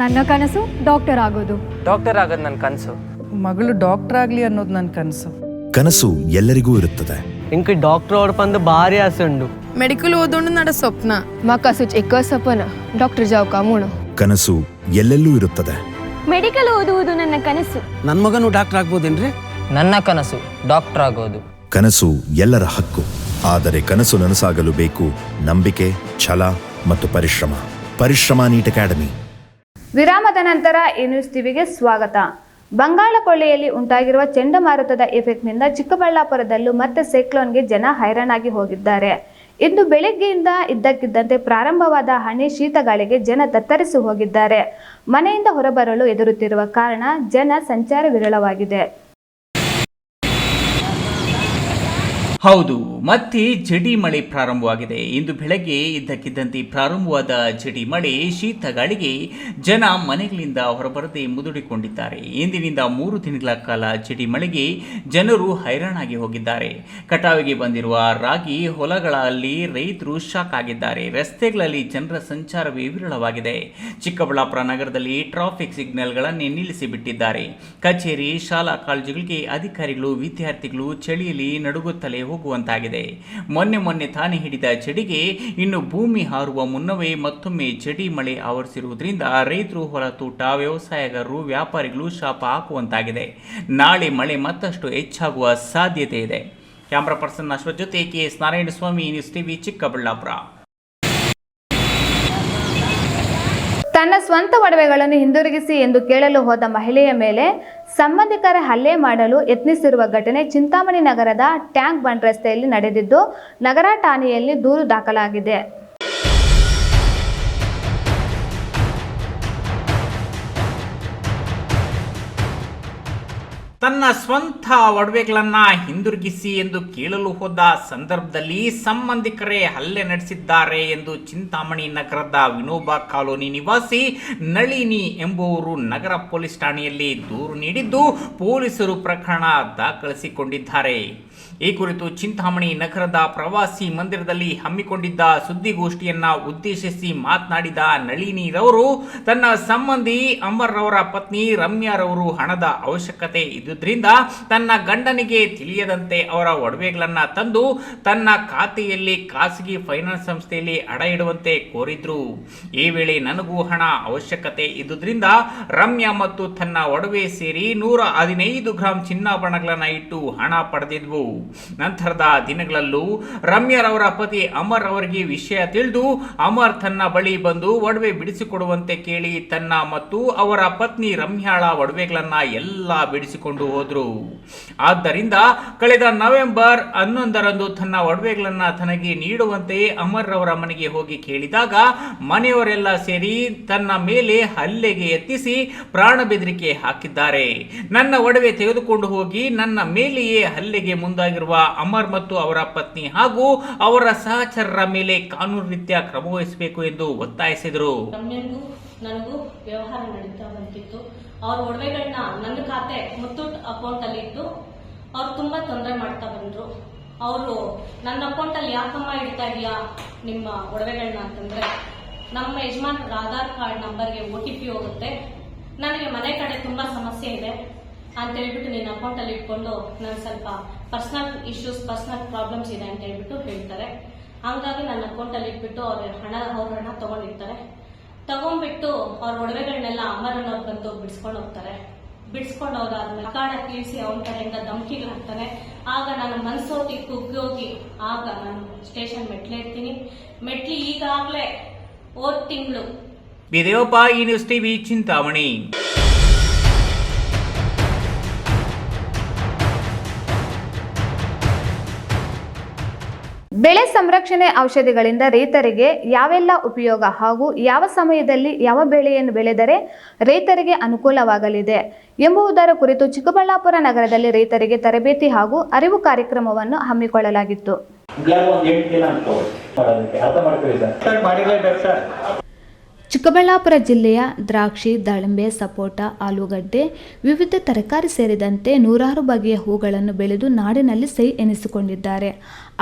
ನನ್ನ ಕನಸು ಡಾಕ್ಟರ್ ಆಗೋದು ಡಾಕ್ಟರ್ ಆಗೋದು ನನ್ನ ಕನಸು ಮಗಳು ಡಾಕ್ಟರ್ ಆಗಲಿ ಅನ್ನೋದು ನನ್ನ ಕನಸು ಕನಸು ಎಲ್ಲರಿಗೂ ಇರುತ್ತದೆ ಇಂಕ ಡಾಕ್ಟರ್ ಓಡ್ಪಂದು ಭಾರಿ ಆಸೆ ಉಂಡು మెడికల్ ఓదోండు నడ ಸ್ವಪ್ನ ಮಾಕಾಸು ಎಕ್ಕ ಸಪನ ಡಾಕ್ಟರ್ ಜಾವ್ ಕಾಮೂಣ ಕನಸು ಎಲ್ಲೆಲ್ಲೂ ಇರುತ್ತದೆ ಮೆಡಿಕಲ್ ಓದುವುದು ನನ್ನ ಕನಸು ನನ್ನ ಮಗನು ಡಾಕ್ಟರ್ ಆಗ್ಬೋದೇನ್ರಿ ನನ್ನ ಕನಸು ಡಾಕ್ಟರ್ ಆಗೋದು ಕನಸು ಎಲ್ಲರ ಹಕ್ಕು ಆದರೆ ಕನಸು ನನಸಾಗಲು ಬೇಕು ನಂಬಿಕೆ ಛಲ ಮತ್ತು ಪರಿಶ್ರಮ ಪರಿಶ್ರಮ ನೀಟ್ ಅಕಾಡೆಮಿ ವಿರಾಮದ ನಂತರ ಈ ನ್ಯೂಸ್ ಟಿವಿಗೆ ಸ್ವಾಗತ. ಬಂಗಾಳ ಕೊಳ್ಳೆಯಲ್ಲಿ ಉಂಟಾಗಿರುವ ಚಂಡಮಾರುತದ ಎಫೆಕ್ಟ್ನಿಂದ ಚಿಕ್ಕಬಳ್ಳಾಪುರದಲ್ಲೂ ಮತ್ತೆ ಸೈಕ್ಲೋನ್ಗೆ ಜನ ಹೈರಾಣಾಗಿ ಹೋಗಿದ್ದಾರೆ. ಇಂದು ಬೆಳಗ್ಗೆಯಿಂದ ಇದ್ದಕ್ಕಿದ್ದಂತೆ ಪ್ರಾರಂಭವಾದ ಹನಿ ಶೀತಗಾಳಿಗೆ ಜನ ತತ್ತರಿಸಿ ಹೋಗಿದ್ದಾರೆ. ಮನೆಯಿಂದ ಹೊರಬರಲು ಎದುರುತ್ತಿರುವ ಕಾರಣ ಜನ ಸಂಚಾರ ವಿರಳವಾಗಿದೆ ಹೌದು, ಮತ್ತೆ ಜಡಿ ಮಳೆ ಪ್ರಾರಂಭವಾಗಿದೆ. ಇಂದು ಬೆಳಗ್ಗೆ ಇದ್ದಕ್ಕಿದ್ದಂತೆ ಪ್ರಾರಂಭವಾದ ಜಡಿ ಮಳೆ ಶೀತ ಗಾಳಿಗೆ ಜನ ಮನೆಗಳಿಂದ ಹೊರಬರದೆ ಮುದುಡಿಕೊಂಡಿದ್ದಾರೆ. ಇಂದಿನಿಂದ ಮೂರು ದಿನಗಳ ಕಾಲ ಜಡಿ ಮಳೆಗೆ ಜನರು ಹೈರಾಣಾಗಿ ಹೋಗಿದ್ದಾರೆ. ಕಟಾವಿಗೆ ಬಂದಿರುವ ರಾಗಿ ಹೊಲಗಳಲ್ಲಿ ರೈತರು ಶಾಕ್ ಆಗಿದ್ದಾರೆ. ರಸ್ತೆಗಳಲ್ಲಿ ಜನರ ಸಂಚಾರವೇ ವಿರಳವಾಗಿದೆ. ಚಿಕ್ಕಬಳ್ಳಾಪುರ ನಗರದಲ್ಲಿ ಟ್ರಾಫಿಕ್ ಸಿಗ್ನಲ್ಗಳನ್ನೇ ನಿಲ್ಲಿಸಿಬಿಟ್ಟಿದ್ದಾರೆ. ಕಚೇರಿ, ಶಾಲಾ ಕಾಲೇಜುಗಳಿಗೆ ಅಧಿಕಾರಿಗಳು, ವಿದ್ಯಾರ್ಥಿಗಳು ಚಳಿಯಲ್ಲಿ ನಡುಗುತ್ತಲೇ ಹೋಗುವಂತಾಗಿದೆ. ಮೊನ್ನೆ ಮೊನ್ನೆ ತಾನೇ ಹಿಡಿದ ಚಡಿಗೆ ಇನ್ನು ಭೂಮಿ ಹಾರುವ ಮುನ್ನವೇ ಮತ್ತೊಮ್ಮೆ ಚಡಿ ಮಳೆ ಆವರಿಸಿರುವುದರಿಂದ ರೈತರು ಹೊರತೂಟ ವ್ಯವಸಾಯಗಾರರು, ವ್ಯಾಪಾರಿಗಳು ಶಾಪ ಹಾಕುವಂತಾಗಿದೆ. ನಾಳೆ ಮಳೆ ಮತ್ತಷ್ಟು ಹೆಚ್ಚಾಗುವ ಸಾಧ್ಯತೆ ಇದೆ. ಕ್ಯಾಮ್ರಾ ಪರ್ಸನ್ ಅಶ್ವಥ್ ಜೊತೆ K S Narayana Swamy news TV Chikkaballapur. ತನ್ನ ಸ್ವಂತ ಒಡವೆಗಳನ್ನು ಹಿಂದಿರುಗಿಸಿ ಎಂದು ಕೇಳಲು ಹೋದ ಮಹಿಳೆಯ ಮೇಲೆ ಸಂಬಂಧಿಕರ ಹಲ್ಲೆ ಮಾಡಲು ಯತ್ನಿಸಿರುವ ಘಟನೆ ಚಿಂತಾಮಣಿ ನಗರದ ಟ್ಯಾಂಕ್ ಬಂಡ್ ರಸ್ತೆಯಲ್ಲಿ ನಡೆದಿದ್ದು, ನಗರ ಠಾಣೆಯಲ್ಲಿ ದೂರು ದಾಖಲಾಗಿದೆ. ತನ್ನ ಸ್ವಂತ ಒಡವೆಗಳನ್ನ ಹಿಂದಿರುಗಿಸಿ ಎಂದು ಕೇಳಲು ಹೋದ ಸಂದರ್ಭದಲ್ಲಿ ಸಂಬಂಧಿಕರೇ ಹಲ್ಲೆ ನಡೆಸಿದ್ದಾರೆ ಎಂದು ಚಿಂತಾಮಣಿ ನಗರದ ವಿನೋಬಾ ಕಾಲೋನಿ ನಿವಾಸಿ ನಳಿನಿ ಎಂಬುವರು ನಗರ ಪೊಲೀಸ್ ಠಾಣೆಯಲ್ಲಿ ದೂರು ನೀಡಿದ್ದು ಪೊಲೀಸರು ಪ್ರಕರಣ ದಾಖಲಿಸಿಕೊಂಡಿದ್ದಾರೆ. ಈ ಕುರಿತು ಚಿಂತಾಮಣಿ ನಗರದ ಪ್ರವಾಸಿ ಮಂದಿರದಲ್ಲಿ ಹಮ್ಮಿಕೊಂಡಿದ್ದ ಸುದ್ದಿಗೋಷ್ಠಿಯನ್ನ ಉದ್ದೇಶಿಸಿ ಮಾತನಾಡಿದ ನಳಿನಿರವರು, ತನ್ನ ಸಂಬಂಧಿ ಅಮರ್ ರವರ ಪತ್ನಿ ರಮ್ಯಾರವರು ಹಣದ ಅವಶ್ಯಕತೆ ಇದ್ದುದರಿಂದ ತನ್ನ ಗಂಡನಿಗೆ ತಿಳಿಯದಂತೆ ಅವರ ಒಡವೆಗಳನ್ನ ತಂದು ತನ್ನ ಖಾತೆಯಲ್ಲಿ ಖಾಸಗಿ ಫೈನಾನ್ಸ್ ಸಂಸ್ಥೆಯಲ್ಲಿ ಅಡ ಇಡುವಂತೆ ಕೋರಿದ್ರು. ಈ ವೇಳೆ ನನಗೂ ಹಣ ಅವಶ್ಯಕತೆ ಇದ್ದುದರಿಂದ ರಮ್ಯಾ ಮತ್ತು ತನ್ನ ಒಡವೆ ಸೇರಿ ನೂರ ಹದಿನೈದು ಗ್ರಾಂ ಚಿನ್ನಾಭರಣಗಳನ್ನ ಇಟ್ಟು ಹಣ ಪಡೆದಿದ್ವು. ನಂತರದ ದಿನಗಳಲ್ಲೂ ರಮ್ಯರವರ ಪತಿ ಅಮರ್ ಅವರಿಗೆ ವಿಷಯ ತಿಳಿದು ಅಮರ್ ತನ್ನ ಬಳಿ ಬಂದು ಒಡವೆ ಬಿಡಿಸಿಕೊಡುವಂತೆ ಕೇಳಿ ತನ್ನ ಮತ್ತು ಅವರ ಪತ್ನಿ ರಮ್ಯಾಳ ಒಡವೆಗಳನ್ನ ಎಲ್ಲ ಬಿಡಿಸಿಕೊಂಡು ಹೋದ್ರು. ಆದ್ದರಿಂದ ಕಳೆದ ನವೆಂಬರ್ ಹನ್ನೊಂದರಂದು ತನ್ನ ಒಡವೆಗಳನ್ನ ತನಗೆ ನೀಡುವಂತೆ ಅಮರ್ ಅವರ ಮನೆಗೆ ಹೋಗಿ ಕೇಳಿದಾಗ ಮನೆಯವರೆಲ್ಲ ಸೇರಿ ತನ್ನ ಮೇಲೆ ಹಲ್ಲೆಗೆ ಎತ್ತಿಸಿ ಪ್ರಾಣ ಬೆದರಿಕೆ ಹಾಕಿದ್ದಾರೆ. ನನ್ನ ಒಡವೆ ತೆಗೆದುಕೊಂಡು ಹೋಗಿ ನನ್ನ ಮೇಲೆಯೇ ಹಲ್ಲೆಗೆ ಮುಂದಾಗಿರುವ ಅಮರ್ ಮತ್ತು ಅವರ ಪತ್ನಿ ಹಾಗೂ ಅವರ ಸಹಚರರ ಮೇಲೆ ಕಾನೂನು ರೀತ್ಯ ಕ್ರಮ ವಹಿಸಬೇಕು ಎಂದು ಒತ್ತಾಯಿಸಿದರು. ನನಗೂ ವ್ಯವಹಾರ ನಡೀತಾ ಬಂದಿತ್ತು. ಅವ್ರ ಒಡವೆಗಳನ್ನ ನನ್ನ ಖಾತೆ ಮುತ್ತೂಟ್ ಅಕೌಂಟ್ ಅಲ್ಲಿ ಇಟ್ಟು ಅವ್ರು ತುಂಬಾ ತೊಂದರೆ ಮಾಡ್ತಾ ಬಂದ್ರು. ಅವರು, ನನ್ನ ಅಕೌಂಟ್ ಅಲ್ಲಿ ಯಾಕಮ್ಮ ಇಡ್ತಾ ಇದ್ದೀಯಾ ನಿಮ್ಮ ಒಡವೆಗಳನ್ನ ಅಂತಂದ್ರೆ, ನಮ್ಮ ಯಜಮಾನರ ಆಧಾರ್ ಕಾರ್ಡ್ ನಂಬರ್ಗೆ ಒ ಟಿ ಪಿ ಹೋಗುತ್ತೆ. ನನಗೆ ಮನೆ ಕಡೆ ತುಂಬಾ ಸಮಸ್ಯೆ ಇದೆ. ಅಂತ ಹೇಳ್ಬಿಟ್ಟು ನಿನ್ನ ಅಕೌಂಟ್ ಅಲ್ಲಿ ಇಟ್ಕೊಂಡು ನಾನು ಸ್ವಲ್ಪ ಪರ್ಸನಲ್ ಇಶ್ಯೂಸ್ ಪರ್ಸನಲ್ ಪ್ರಾಬ್ಲಮ್ಸ್ ಇದೆ ಅಂತ ಹೇಳ್ಬಿಟ್ಟು ಹೇಳ್ತಾರೆ. ಹಂಗಾಗಿ ನನ್ನ ಅಕೌಂಟ್ ಅಲ್ಲಿ ಇಟ್ಬಿಟ್ಟು ಅವ್ರ ಹಣ ಅವ್ರ ಹಣ ತಗೊಂಡಿರ್ತಾರೆ. ತಗೊಂಡ್ಬಿಟ್ಟು ಅವ್ರ ಒಡವೆಗಳನ್ನೆಲ್ಲ ಅಮರನವ್ರು ಬಂದು ಬಿಡಿಸ್ಕೊಂಡು ಹೋಗ್ತಾರೆ. ಬಿಡಿಸ್ಕೊಂಡು ಹೋದಾದ್ಮೇಲೆ ಕಾಡ ಕೀಳಿಸಿ ಅವನ ಕಡೆಯಿಂದ ಧಮಕಿಗಳು ಹಾಕ್ತಾನೆ ಆಗ ನಾನು ಮನ್ಸೋತಿ ಕುಗ್ಗೋಗಿ ಆಗ ನಾನು ಸ್ಟೇಷನ್ ಮೆಟ್ಲೇರ್ತೀನಿ ಮೆಟ್ಲಿ ಈಗಾಗಲೇ ಓದ್ ತಿಂಗಳು. ವಿದೇವಪ್ಪ ಈ ನ್ಯೂಸ್ ಟಿವಿ ಚಿಂತಾಮಣಿ. ಬೆಳೆ ಸಂರಕ್ಷಣೆ ಔಷಧಿಗಳಿಂದ ರೈತರಿಗೆ ಯಾವೆಲ್ಲ ಉಪಯೋಗ ಹಾಗೂ ಯಾವ ಸಮಯದಲ್ಲಿ ಯಾವ ಬೆಳೆಯನ್ನು ಬೆಳೆದರೆ ರೈತರಿಗೆ ಅನುಕೂಲವಾಗಲಿದೆ ಎಂಬುದರ ಕುರಿತು ಚಿಕ್ಕಬಳ್ಳಾಪುರ ನಗರದಲ್ಲಿ ರೈತರಿಗೆ ತರಬೇತಿ ಹಾಗೂ ಅರಿವು ಕಾರ್ಯಕ್ರಮವನ್ನು ಹಮ್ಮಿಕೊಳ್ಳಲಾಗಿತ್ತು. ಚಿಕ್ಕಬಳ್ಳಾಪುರ ಜಿಲ್ಲೆಯ ದ್ರಾಕ್ಷಿ ದಾಳಿಂಬೆ ಸಪೋಟ ಆಲೂಗಡ್ಡೆ ವಿವಿಧ ತರಕಾರಿ ಸೇರಿದಂತೆ ನೂರಾರು ಬಗೆಯ ಹೂಗಳನ್ನು ಬೆಳೆದು ನಾಡಿನಲ್ಲಿ ಸೈ ಎನಿಸಿಕೊಂಡಿದ್ದಾರೆ.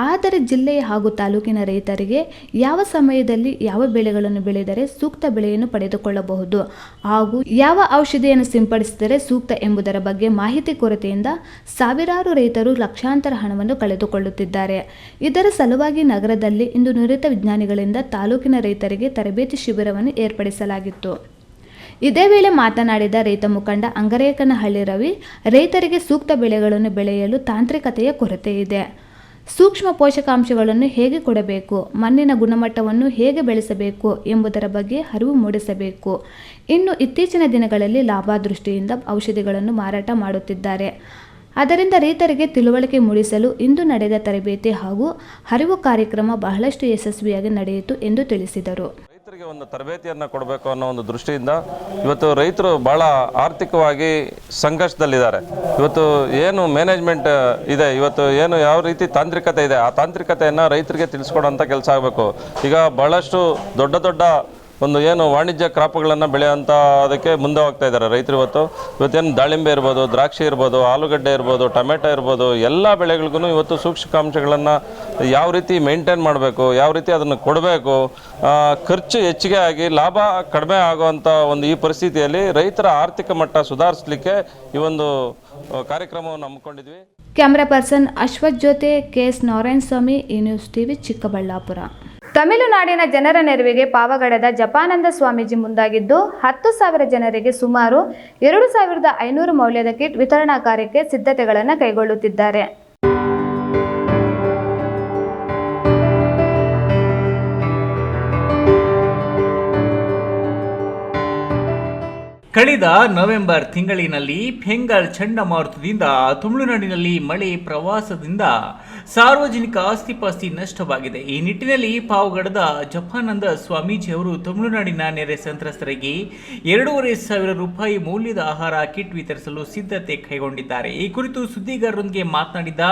ಆದರೆ ಜಿಲ್ಲೆಯ ಹಾಗೂ ತಾಲೂಕಿನ ರೈತರಿಗೆ ಯಾವ ಸಮಯದಲ್ಲಿ ಯಾವ ಬೆಳೆಗಳನ್ನು ಬೆಳೆದರೆ ಸೂಕ್ತ ಬೆಳೆಯನ್ನು ಪಡೆದುಕೊಳ್ಳಬಹುದು ಹಾಗೂ ಯಾವ ಔಷಧಿಯನ್ನು ಸಿಂಪಡಿಸಿದರೆ ಸೂಕ್ತ ಎಂಬುದರ ಬಗ್ಗೆ ಮಾಹಿತಿ ಕೊರತೆಯಿಂದ ಸಾವಿರಾರು ರೈತರು ಲಕ್ಷಾಂತರ ಹಣವನ್ನು ಕಳೆದುಕೊಳ್ಳುತ್ತಿದ್ದಾರೆ. ಇದರ ಸಲುವಾಗಿ ನಗರದಲ್ಲಿ ಇಂದು ನುರಿತ ವಿಜ್ಞಾನಿಗಳಿಂದ ತಾಲೂಕಿನ ರೈತರಿಗೆ ತರಬೇತಿ ಶಿಬಿರವನ್ನು ಏರ್ಪಡಿಸಲಾಗಿತ್ತು. ಇದೇ ವೇಳೆ ಮಾತನಾಡಿದ ರೈತ ಮುಖಂಡ ಅಂಗರೇಕನಹಳ್ಳಿ ರವಿ, ರೈತರಿಗೆ ಸೂಕ್ತ ಬೆಳೆಗಳನ್ನು ಬೆಳೆಯಲು ತಾಂತ್ರಿಕತೆಯ ಕೊರತೆ ಇದೆ. ಸೂಕ್ಷ್ಮ ಪೋಷಕಾಂಶಗಳನ್ನು ಹೇಗೆ ಕೊಡಬೇಕು, ಮಣ್ಣಿನ ಗುಣಮಟ್ಟವನ್ನು ಹೇಗೆ ಬೆಳೆಸಬೇಕು ಎಂಬುದರ ಬಗ್ಗೆ ಅರಿವು ಮೂಡಿಸಬೇಕು. ಇನ್ನು ಇತ್ತೀಚಿನ ದಿನಗಳಲ್ಲಿ ಲಾಭ ದೃಷ್ಟಿಯಿಂದ ಔಷಧಿಗಳನ್ನು ಮಾರಾಟ ಮಾಡುತ್ತಿದ್ದಾರೆ. ಅದರಿಂದ ರೈತರಿಗೆ ತಿಳುವಳಿಕೆ ಮೂಡಿಸಲು ಇಂದು ನಡೆದ ತರಬೇತಿ ಹಾಗೂ ಅರಿವು ಕಾರ್ಯಕ್ರಮ ಬಹಳಷ್ಟು ಯಶಸ್ವಿಯಾಗಿ ನಡೆಯಿತು ಎಂದು ತಿಳಿಸಿದರು. ರೈತರಿಗೆ ಒಂದು ತರಬೇತಿಯನ್ನು ಕೊಡಬೇಕು ಅನ್ನೋ ಒಂದು ದೃಷ್ಟಿಯಿಂದ ಇವತ್ತು ರೈತರು ಭಾಳ ಆರ್ಥಿಕವಾಗಿ ಸಂಘರ್ಷದಲ್ಲಿದ್ದಾರೆ. ಇವತ್ತು ಏನು ಮ್ಯಾನೇಜ್ಮೆಂಟ್ ಇದೆ, ಇವತ್ತು ಏನು ಯಾವ ರೀತಿ ತಾಂತ್ರಿಕತೆ ಇದೆ, ಆ ತಾಂತ್ರಿಕತೆಯನ್ನು ರೈತರಿಗೆ ತಿಳಿಸ್ಕೊಡೋಂಥ ಕೆಲಸ ಆಗಬೇಕು. ಈಗ ಭಾಳಷ್ಟು ದೊಡ್ಡ ದೊಡ್ಡ ಒಂದು ಏನು ವಾಣಿಜ್ಯ ಕ್ರಾಪ್ಗಳನ್ನು ಬೆಳೆಯೋಂಥ ಅದಕ್ಕೆ ಮುಂದೆ ಹೋಗ್ತಾ ಇದ್ದಾರೆ ರೈತರು ಇವತ್ತು. ಇವತ್ತೇನು ದಾಳಿಂಬೆ ಇರ್ಬೋದು, ದ್ರಾಕ್ಷಿ ಇರ್ಬೋದು, ಆಲೂಗಡ್ಡೆ ಇರ್ಬೋದು, ಟೊಮೆಟೊ ಇರ್ಬೋದು, ಎಲ್ಲ ಬೆಳೆಗಳಿಗೂ ಇವತ್ತು ಸೂಕ್ಷ್ಮಾಂಶಗಳನ್ನು ಯಾವ ರೀತಿ ಮೇಂಟೈನ್ ಮಾಡಬೇಕು, ಯಾವ ರೀತಿ ಅದನ್ನು ಕೊಡಬೇಕು ಖರ್ಚು ಹೆಚ್ಚಿಗೆ ಆಗಿ ಲಾಭ ಕಡಿಮೆ ಆಗುವಂಥ ಒಂದು ಈ ಪರಿಸ್ಥಿತಿಯಲ್ಲಿ ರೈತರ ಆರ್ಥಿಕ ಮಟ್ಟ ಸುಧಾರಿಸಲಿಕ್ಕೆ ಈ ಒಂದು ಕಾರ್ಯಕ್ರಮವನ್ನು ಹಮ್ಮಿಕೊಂಡಿದ್ವಿ. ಕ್ಯಾಮ್ರಾ ಪರ್ಸನ್ ಅಶ್ವಥ್ ಜೊತೆ ಕೆ ಎಸ್ ನಾರಾಯಣ ಸ್ವಾಮಿ ಈ ನ್ಯೂಸ್ ಟಿವಿ ಚಿಕ್ಕಬಳ್ಳಾಪುರ. ತಮಿಳುನಾಡಿನ ಜನರ ನೆರವಿಗೆ ಪಾವಗಡದ ಜಪಾನಂದ ಸ್ವಾಮೀಜಿ ಮುಂದಾಗಿದ್ದು, ಹತ್ತು ಸಾವಿರ ಜನರಿಗೆ ಸುಮಾರು ಎರಡು ಸಾವಿರದ ಐನೂರು ಮೌಲ್ಯದ ಕಿಟ್ ವಿತರಣಾ ಕಾರ್ಯಕ್ಕೆ ಸಿದ್ಧತೆಗಳನ್ನು ಕೈಗೊಳ್ಳುತ್ತಿದ್ದಾರೆ. ಕಳೆದ ನವೆಂಬರ್ ತಿಂಗಳಿನಲ್ಲಿ ಫೆಂಗಲ್ ಚಂಡಮಾರುತದಿಂದ ತಮಿಳುನಾಡಿನಲ್ಲಿ ಮಳೆ ಪ್ರವಾಸದಿಂದ ಸಾರ್ವಜನಿಕ ಆಸ್ತಿಪಾಸ್ತಿ ನಷ್ಟವಾಗಿದೆ. ಈ ನಿಟ್ಟಿನಲ್ಲಿ ಪಾವಗಡದ ಜಪಾನಂದ ಸ್ವಾಮೀಜಿ ಅವರು ತಮಿಳುನಾಡಿನ ನೆರೆ ಸಂತ್ರಸ್ತರಿಗೆ ಎರಡೂವರೆ ಸಾವಿರ ರೂಪಾಯಿ ಮೌಲ್ಯದ ಆಹಾರ ಕಿಟ್ ವಿತರಿಸಲು ಸಿದ್ಧತೆ ಕೈಗೊಂಡಿದ್ದಾರೆ. ಈ ಕುರಿತು ಸುದ್ದಿಗಾರರೊಂದಿಗೆ ಮಾತನಾಡಿದ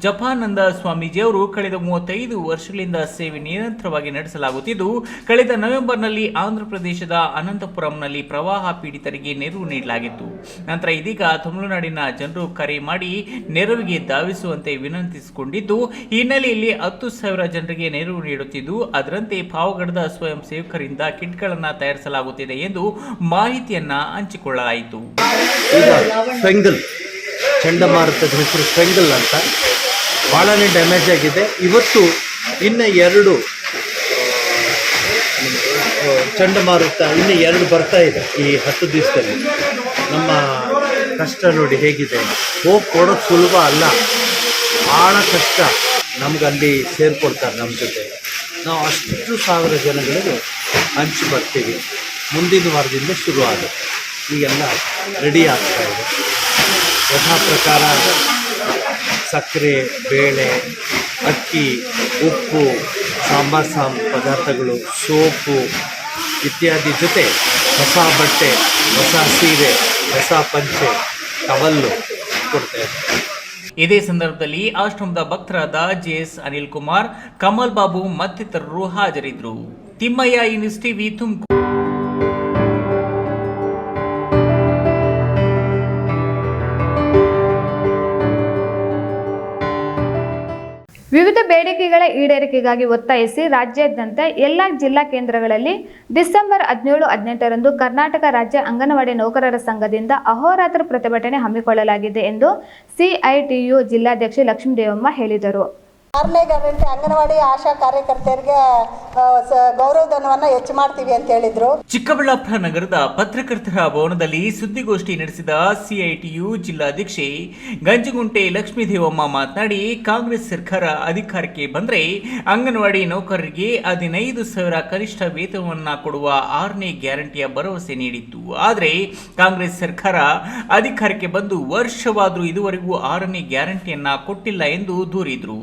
ಜಪಾನಂದ ಸ್ವಾಮೀಜಿ ಅವರು, ಕಳೆದ ಮೂವತ್ತೈದು ವರ್ಷಗಳಿಂದ ಸೇವೆ ನಿರಂತರವಾಗಿ ನಡೆಸಲಾಗುತ್ತಿದ್ದು, ಕಳೆದ ನವೆಂಬರ್ನಲ್ಲಿ ಆಂಧ್ರಪ್ರದೇಶದ ಅನಂತಪುರಂನಲ್ಲಿ ಪ್ರವಾಹ ಪೀಡಿತರಿಗೆ ನೆರವು ನೀಡಲಾಗಿತ್ತು. ನಂತರ ಇದೀಗ ತಮಿಳುನಾಡಿನ ಜನರು ಕರೆ ಮಾಡಿ ನೆರವಿಗೆ ಧಾವಿಸುವಂತೆ ವಿನಂತಿಸಿಕೊಂಡಿದ್ದು ಈ ಹಿನ್ನೆಲೆಯಲ್ಲಿ ಹತ್ತು ಸಾವಿರ ಜನರಿಗೆ ನೆರವು ನೀಡುತ್ತಿದ್ದು, ಅದರಂತೆ ಪಾವಗಡದ ಸ್ವಯಂ ಸೇವಕರಿಂದ ಕಿಟ್ಗಳನ್ನು ತಯಾರಿಸಲಾಗುತ್ತಿದೆ ಎಂದು ಮಾಹಿತಿಯನ್ನ ಹಂಚಿಕೊಳ್ಳಲಾಯಿತು. ಚಂಡಮಾರುತದ ಹೆಸರು ಅಂತ ಭಾಳನೇ ಡ್ಯಾಮೇಜ್ ಆಗಿದೆ. ಇವತ್ತು ಇನ್ನು ಎರಡು, ಚಂಡಮಾರುತ ಇನ್ನು ಎರಡು ಬರ್ತಾ ಇದೆ ಈ ಹತ್ತು ದಿವಸದಲ್ಲಿ. ನಮ್ಮ ಕಷ್ಟ ನೋಡಿ ಹೇಗಿದೆ. ಹೋಗಿ ಕೊಡೋದು ಸುಲಭ ಅಲ್ಲ. ಭಾಳ ಕಷ್ಟ ನಮಗಲ್ಲಿ ಸೇರಿಕೊಡ್ತಾರೆ ನಮ್ಮ ಜೊತೆ. ನಾವು ಅಷ್ಟು ಸಾವಿರ ಜನಗಳಿಗೆ ಹಂಚಿ ಬರ್ತೀವಿ. ಮುಂದಿನ ವಾರದಿಂದ ಶುರು ಆಗುತ್ತೆ ಈಗೆಲ್ಲ ರೆಡಿ ಆಗ್ತಾ ಇದೆ. ಯಥಾ ಪ್ರಕಾರ ಸಕ್ಕರೆ, ಬೇಳೆ, ಅಕ್ಕಿ, ಉಪ್ಪು, ಸಾಂಬಾರ್ ಸಾಂಬ ಪದಾರ್ಥಗಳು, ಸೋಪು ಇತ್ಯಾದಿ ಜೊತೆ ಹೊಸ ಬಟ್ಟೆ, ಹೊಸ ಸೀರೆ, ಹೊಸ ಪಂಚೆ, ಟವಲ್ಲು ಕೊಡ್ತಾ ಇದ್ದಾರೆ. ಇದೇ ಸಂದರ್ಭದಲ್ಲಿ ಆಶ್ರಮದ ಭಕ್ತರಾದ ಜೆಎಸ್ ಅನಿಲ್ ಕುಮಾರ್ ಕಮಲ್ ಬಾಬು ಮತ್ತಿತರರು ಹಾಜರಿದ್ದರು. ತಿಮ್ಮಯ್ಯ ಇನ್ಸ್ಟಿವಿ ತುಮಕೂರು. ವಿವಿಧ ಬೇಡಿಕೆಗಳ ಈಡೇರಿಕೆಗಾಗಿ ಒತ್ತಾಯಿಸಿ ರಾಜ್ಯಾದ್ಯಂತ ಎಲ್ಲ ಜಿಲ್ಲಾ ಕೇಂದ್ರಗಳಲ್ಲಿ ಡಿಸೆಂಬರ್ ಹದಿನೇಳು, ಹದಿನೆಂಟರಂದು ಕರ್ನಾಟಕ ರಾಜ್ಯ ಅಂಗನವಾಡಿ ನೌಕರರ ಸಂಘದಿಂದ ಅಹೋರಾತ್ರ ಪ್ರತಿಭಟನೆ ಹಮ್ಮಿಕೊಳ್ಳಲಾಗಿದೆ ಎಂದು ಸಿಐಟಿಯು ಜಿಲ್ಲಾಧ್ಯಕ್ಷೆ ಲಕ್ಷ್ಮೀದೇವಮ್ಮ ಹೇಳಿದರು. ಆರನೇ ಗ್ಯಾರಂಟಿ ಅಂಗನವಾಡಿ ಆಶಾ ಕಾರ್ಯಕರ್ತೆಯರಿಗೆ ಗೌರವಧನವನ್ನ ಹೆಚ್ಚು ಮಾಡ್ತೀವಿ ಅಂತ ಹೇಳಿದ್ರು. ಚಿಕ್ಕಬಳ್ಳಾಪುರ ನಗರದ ಪತ್ರಕರ್ತರ ಭವನದಲ್ಲಿ ಸುದ್ದಿಗೋಷ್ಠಿ ನಡೆಸಿದ ಸಿಐಟಿಯು ಜಿಲ್ಲಾಧ್ಯಕ್ಷೆ ಗಂಜಗುಂಟೆ ಲಕ್ಷ್ಮೀದೇವಮ್ಮ ಮಾತನಾಡಿ, ಕಾಂಗ್ರೆಸ್ ಸರ್ಕಾರ ಅಧಿಕಾರಕ್ಕೆ ಬಂದರೆ ಅಂಗನವಾಡಿ ನೌಕರರಿಗೆ ಹದಿನೈದು ಸಾವಿರ ಕನಿಷ್ಠ ವೇತನವನ್ನ ಕೊಡುವ ಆರನೇ ಗ್ಯಾರಂಟಿಯ ಭರವಸೆ ನೀಡಿತ್ತು. ಆದರೆ ಕಾಂಗ್ರೆಸ್ ಸರ್ಕಾರ ಅಧಿಕಾರಕ್ಕೆ ಬಂದು ವರ್ಷವಾದರೂ ಇದುವರೆಗೂ ಆರನೇ ಗ್ಯಾರಂಟಿಯನ್ನ ಕೊಟ್ಟಿಲ್ಲ ಎಂದು ದೂರಿದರು.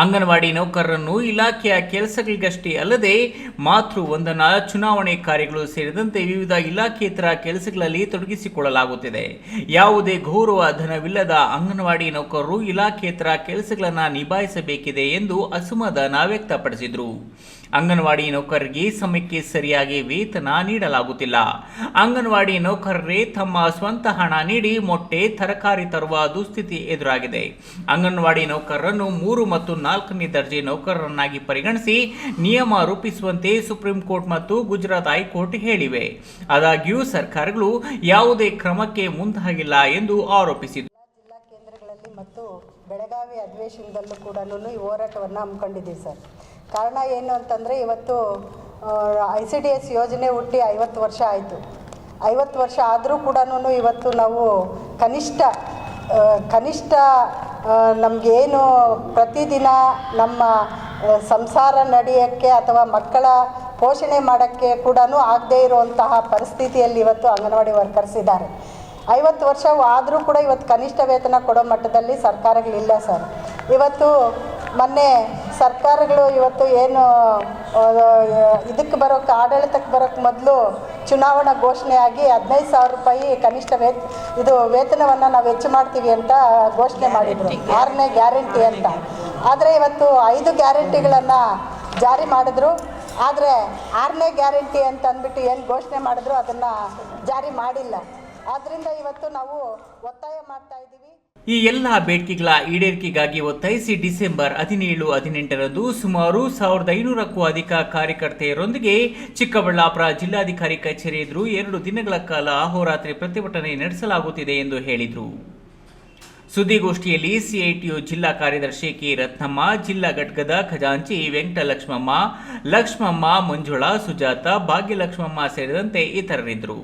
ಅಂಗನವಾಡಿ ನೌಕರರನ್ನು ಇಲಾಖೆಯ ಕೆಲಸಗಳಿಗಷ್ಟೇ ಅಲ್ಲದೆ ಮಾತೃ ವಂದನಾ, ಚುನಾವಣೆ ಕಾರ್ಯಗಳು ಸೇರಿದಂತೆ ವಿವಿಧ ಇಲಾಖೇತರ ಕೆಲಸಗಳಲ್ಲಿ ತೊಡಗಿಸಿಕೊಳ್ಳಲಾಗುತ್ತಿದೆ. ಯಾವುದೇ ಗೌರವ ಧನವಿಲ್ಲದ ಅಂಗನವಾಡಿ ನೌಕರರು ಇಲಾಖೇತರ ಕೆಲಸಗಳನ್ನು ನಿಭಾಯಿಸಬೇಕಿದೆ ಎಂದು ಅಸಮಾಧಾನ ವ್ಯಕ್ತಪಡಿಸಿದರು. ಅಂಗನವಾಡಿ ನೌಕರರಿಗೆ ಸಮಯಕ್ಕೆ ಸರಿಯಾಗಿ ವೇತನ ನೀಡಲಾಗುತ್ತಿಲ್ಲ. ಅಂಗನವಾಡಿ ನೌಕರರೇ ತಮ್ಮ ಸ್ವಂತ ಹಣ ನೀಡಿ ಮೊಟ್ಟೆ, ತರಕಾರಿ ತರುವ ದುಸ್ಥಿತಿ ಎದುರಾಗಿದೆ. ಅಂಗನವಾಡಿ ನೌಕರರನ್ನು ಮೂರು ಮತ್ತು ನಾಲ್ಕನೇ ದರ್ಜೆ ನೌಕರರನ್ನಾಗಿ ಪರಿಗಣಿಸಿ ನಿಯಮ ರೂಪಿಸುವಂತೆ ಸುಪ್ರೀಂ ಕೋರ್ಟ್ ಮತ್ತು ಗುಜರಾತ್ ಹೈಕೋರ್ಟ್ ಹೇಳಿವೆ. ಆದಾಗ್ಯೂ ಸರ್ಕಾರಗಳು ಯಾವುದೇ ಕ್ರಮಕ್ಕೆ ಮುಂದಾಗಿಲ್ಲ ಎಂದು ಆರೋಪಿಸಿದರು ಕೇಂದ್ರಗಳಲ್ಲಿ ಮತ್ತು ಬೆಳಗಾವಿ ಅಧಿವೇಶನದಲ್ಲೂ ಕೂಡ ಈ ಹೋರಾಟವನ್ನು ಹಮ್ಮಿಕೊಂಡಿದ್ದೀವಿ ಸರ್. ಕಾರಣ ಏನು ಅಂತಂದರೆ ಇವತ್ತು ಐ ಸಿ ಡಿ ಎಸ್ ಯೋಜನೆ ಹುಟ್ಟಿ ಐವತ್ತು ವರ್ಷ ಆಯಿತು. ಐವತ್ತು ವರ್ಷ ಆದರೂ ಕೂಡ ಇವತ್ತು ನಾವು ಕನಿಷ್ಠ ಕನಿಷ್ಠ ನಮಗೇನು ಪ್ರತಿದಿನ ನಮ್ಮ ಸಂಸಾರ ನಡೆಯೋಕ್ಕೆ ಅಥವಾ ಮಕ್ಕಳ ಪೋಷಣೆ ಮಾಡೋಕ್ಕೆ ಕೂಡ ಆಗದೇ ಇರುವಂತಹ ಪರಿಸ್ಥಿತಿಯಲ್ಲಿ ಇವತ್ತು ಅಂಗನವಾಡಿ ವರ್ಕರ್ಸ್ ಇದ್ದಾರೆ. ಐವತ್ತು ವರ್ಷ ಆದರೂ ಕೂಡ ಇವತ್ತು ಕನಿಷ್ಠ ವೇತನ ಕೊಡೋ ಮಟ್ಟದಲ್ಲಿ ಸರ್ಕಾರಗಳಿಲ್ಲ ಸರ್. ಇವತ್ತು ಮೊನ್ನೆ ಸರ್ಕಾರಗಳು ಇವತ್ತು ಏನು ಇದಕ್ಕೆ ಬರೋಕ್ಕೆ ಆಡಳಿತಕ್ಕೆ ಬರೋಕ್ಕೆ ಮೊದಲು ಚುನಾವಣಾ ಘೋಷಣೆಯಾಗಿ ಹದಿನೈದು ಸಾವಿರ ರೂಪಾಯಿ ಕನಿಷ್ಠ ವೇತ ಇದು ವೇತನವನ್ನು ನಾವು ಹೆಚ್ಚು ಮಾಡ್ತೀವಿ ಅಂತ ಘೋಷಣೆ ಮಾಡಿದರು. ಆರನೇ ಗ್ಯಾರಂಟಿ ಅಂತ. ಆದರೆ ಇವತ್ತು ಐದು ಗ್ಯಾರಂಟಿಗಳನ್ನು ಜಾರಿ ಮಾಡಿದ್ರು. ಆದರೆ ಆರನೇ ಗ್ಯಾರಂಟಿ ಅಂತ ಅಂದ್ಬಿಟ್ಟು ಏನು ಘೋಷಣೆ ಮಾಡಿದ್ರು ಅದನ್ನು ಜಾರಿ ಮಾಡಿಲ್ಲ. ಆದ್ದರಿಂದ ಇವತ್ತು ನಾವು ಒತ್ತಾಯ ಮಾಡ್ತಾ ಇದ್ದೀವಿ. ಈ ಎಲ್ಲ ಬೇಡಿಕೆಗಳ ಈಡೇರಿಕೆಗಾಗಿ ಒತ್ತಾಯಿಸಿ ಡಿಸೆಂಬರ್ ಹದಿನೇಳು, ಹದಿನೆಂಟರಂದು ಸುಮಾರು ಸಾವಿರದ ಐನೂರಕ್ಕೂ ಅಧಿಕ ಕಾರ್ಯಕರ್ತೆಯರೊಂದಿಗೆ ಚಿಕ್ಕಬಳ್ಳಾಪುರ ಜಿಲ್ಲಾಧಿಕಾರಿ ಕಚೇರಿ ಎದುರು ಎರಡು ದಿನಗಳ ಕಾಲ ಅಹೋರಾತ್ರಿ ಪ್ರತಿಭಟನೆ ನಡೆಸಲಾಗುತ್ತಿದೆ ಎಂದು ಹೇಳಿದರು. ಸುದ್ದಿಗೋಷ್ಠಿಯಲ್ಲಿ ಸಿಐಟಿಯು ಜಿಲ್ಲಾ ಕಾರ್ಯದರ್ಶಿ ಕೆ ರತ್ನಮ್ಮ, ಜಿಲ್ಲಾ ಘಟಕದ ಖಜಾಂಚಿ ವೆಂಕಟಲಕ್ಷ್ಮಮ್ಮ, ಲಕ್ಷ್ಮಮ್ಮ ಮಂಜುಳಾ, ಸುಜಾತ, ಭಾಗ್ಯಲಕ್ಷ್ಮಮ್ಮ ಸೇರಿದಂತೆ ಇತರರಿದ್ದರು.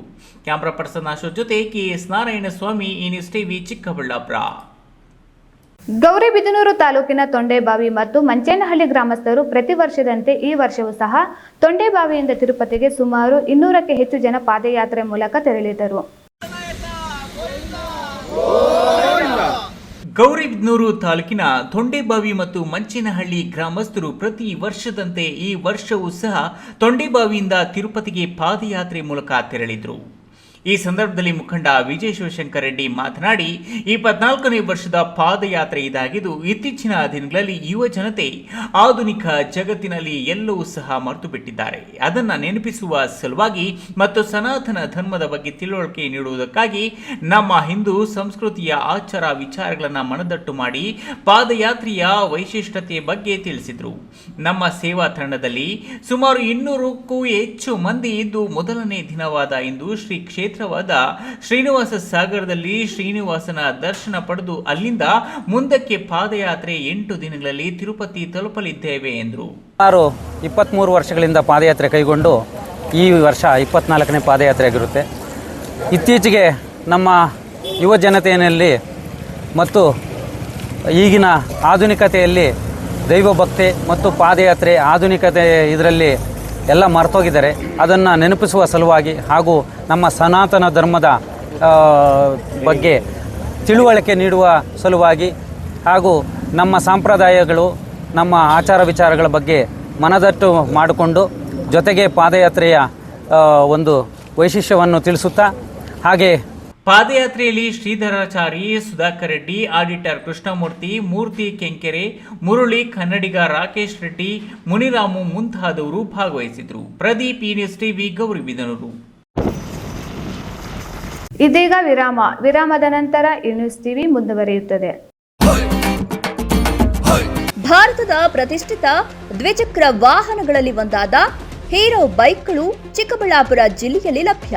ಕ್ಯಾಮ್ರಾ ಪರ್ಸನ್ ಅಶೋಕ್ ಜೊತೆ ಕೆಎಸ್ ನಾರಾಯಣಸ್ವಾಮಿ ಇನಿಸ್ ನ್ಯೂಸ್ ಟಿವಿ ಚಿಕ್ಕಬಳ್ಳಾಪುರ. ಗೌರಿಬಿದನೂರು ತಾಲೂಕಿನ ತೊಂಡೆಬಾವಿ ಮತ್ತು ಮಂಚೇನಹಳ್ಳಿ ಗ್ರಾಮಸ್ಥರು ಪ್ರತಿ ವರ್ಷದಂತೆ ಈ ವರ್ಷವೂ ಸಹ ತೊಂಡೆಬಾವಿಯಿಂದ ತಿರುಪತಿಗೆ ಸುಮಾರು ಇನ್ನೂರಕ್ಕೆ ಹೆಚ್ಚು ಜನ ಪಾದಯಾತ್ರೆ ಮೂಲಕ ತೆರಳಿದರು ಗೌರಿಬಿದನೂರು ತಾಲೂಕಿನ ತೊಂಡೆಬಾವಿ ಮತ್ತು ಮಂಚೇನಹಳ್ಳಿ ಗ್ರಾಮಸ್ಥರು ಪ್ರತಿ ವರ್ಷದಂತೆ ಈ ವರ್ಷವೂ ಸಹ ತೊಂಡೆಬಾವಿಯಿಂದ ತಿರುಪತಿಗೆ ಪಾದಯಾತ್ರೆ ಮೂಲಕ ತೆರಳಿದರು. ಈ ಸಂದರ್ಭದಲ್ಲಿ ಮುಖಂಡ ವಿಜಯ ಶಿವಶಂಕರ ರೆಡ್ಡಿ ಮಾತನಾಡಿ, ಇಪ್ಪತ್ನಾಲ್ಕನೇ ವರ್ಷದ ಪಾದಯಾತ್ರೆ ಇದಾಗಿದ್ದು, ಇತ್ತೀಚಿನ ದಿನಗಳಲ್ಲಿ ಯುವ ಜನತೆ ಆಧುನಿಕ ಜಗತ್ತಿನಲ್ಲಿ ಎಲ್ಲವೂ ಸಹ ಮರೆತು ಬಿಟ್ಟಿದ್ದಾರೆ. ಅದನ್ನು ನೆನಪಿಸುವ ಸಲುವಾಗಿ ಮತ್ತು ಸನಾತನ ಧರ್ಮದ ಬಗ್ಗೆ ತಿಳುವಳಿಕೆ ನೀಡುವುದಕ್ಕಾಗಿ ನಮ್ಮ ಹಿಂದೂ ಸಂಸ್ಕೃತಿಯ ಆಚಾರ ವಿಚಾರಗಳನ್ನು ಮನದಟ್ಟು ಮಾಡಿ ಪಾದಯಾತ್ರೆಯ ವೈಶಿಷ್ಟ್ಯತೆ ಬಗ್ಗೆ ತಿಳಿಸಿದರು. ನಮ್ಮ ಸೇವಾ ತಂಡದಲ್ಲಿ ಸುಮಾರು ಇನ್ನೂರಕ್ಕೂ ಹೆಚ್ಚು ಮಂದಿ ಇದ್ದು, ಮೊದಲನೇ ದಿನವಾದ ಇಂದು ಶ್ರೀ ಕ್ಷೇತ್ರವಾದ ಶ್ರೀನಿವಾಸ ಸಾಗರದಲ್ಲಿ ಶ್ರೀನಿವಾಸನ ದರ್ಶನ ಪಡೆದು ಅಲ್ಲಿಂದ ಮುಂದಕ್ಕೆ ಪಾದಯಾತ್ರೆ ಎಂಟು ದಿನಗಳಲ್ಲಿ ತಿರುಪತಿ ತಲುಪಲಿದ್ದೇವೆ ಎಂದರು. ಸುಮಾರು ಇಪ್ಪತ್ತ್ಮೂರು ವರ್ಷಗಳಿಂದ ಪಾದಯಾತ್ರೆ ಕೈಗೊಂಡು ಈ ವರ್ಷ ಇಪ್ಪತ್ನಾಲ್ಕನೇ ಪಾದಯಾತ್ರೆ ಆಗಿರುತ್ತೆ. ಇತ್ತೀಚೆಗೆ ನಮ್ಮ ಯುವ ಜನತೆಯಲ್ಲಿ ಮತ್ತು ಈಗಿನ ಆಧುನಿಕತೆಯಲ್ಲಿ ದೈವ ಭಕ್ತಿ ಮತ್ತು ಪಾದಯಾತ್ರೆ ಆಧುನಿಕತೆ ಇದರಲ್ಲಿ ಎಲ್ಲ ಮರ್ತೋಗಿದ್ದಾರೆ. ಅದನ್ನು ನೆನಪಿಸುವ ಸಲುವಾಗಿ ಹಾಗೂ ನಮ್ಮ ಸನಾತನ ಧರ್ಮದ ಬಗ್ಗೆ ತಿಳುವಳಿಕೆ ನೀಡುವ ಸಲುವಾಗಿ ಹಾಗೂ ನಮ್ಮ ಸಂಪ್ರದಾಯಗಳು, ನಮ್ಮ ಆಚಾರ ವಿಚಾರಗಳ ಬಗ್ಗೆ ಮನದಟ್ಟು ಮಾಡಿಕೊಂಡು ಜೊತೆಗೆ ಪಾದಯಾತ್ರೆಯ ಒಂದು ವೈಶಿಷ್ಟ್ಯವನ್ನು ತಿಳಿಸುತ್ತಾ, ಹಾಗೆ ಪಾದಯಾತ್ರೆಯಲ್ಲಿ ಶ್ರೀಧರಾಚಾರಿ ಸುಧಾಕರ್ ರೆಡ್ಡಿ ಆಡಿಟರ್ ಕೃಷ್ಣಮೂರ್ತಿ ಮೂರ್ತಿ ಕೆಂಕೆರೆ ಮುರುಳಿ ಕನ್ನಡಿಗ ರಾಕೇಶ್ ರೆಡ್ಡಿ ಮುನಿರಾಮು ಮುಂತಾದವರು ಭಾಗವಹಿಸಿದರು ಪ್ರದೀಪ್ ಈ ನ್ಯೂಸ್ ಟಿವಿ ಗೌರಿಬಿದನೂರು ಇದೀಗ ವಿರಾಮ. ವಿರಾಮದ ನಂತರ ಈ ನ್ಯೂಸ್ ಟಿವಿ ಮುಂದುವರಿಯುತ್ತದೆ. ಭಾರತದ ಪ್ರತಿಷ್ಠಿತ ದ್ವಿಚಕ್ರ ವಾಹನಗಳಲ್ಲಿ ಒಂದಾದ ಹೀರೋ ಬೈಕ್ಗಳು ಚಿಕ್ಕಬಳ್ಳಾಪುರ ಜಿಲ್ಲೆಯಲ್ಲಿ ಲಭ್ಯ.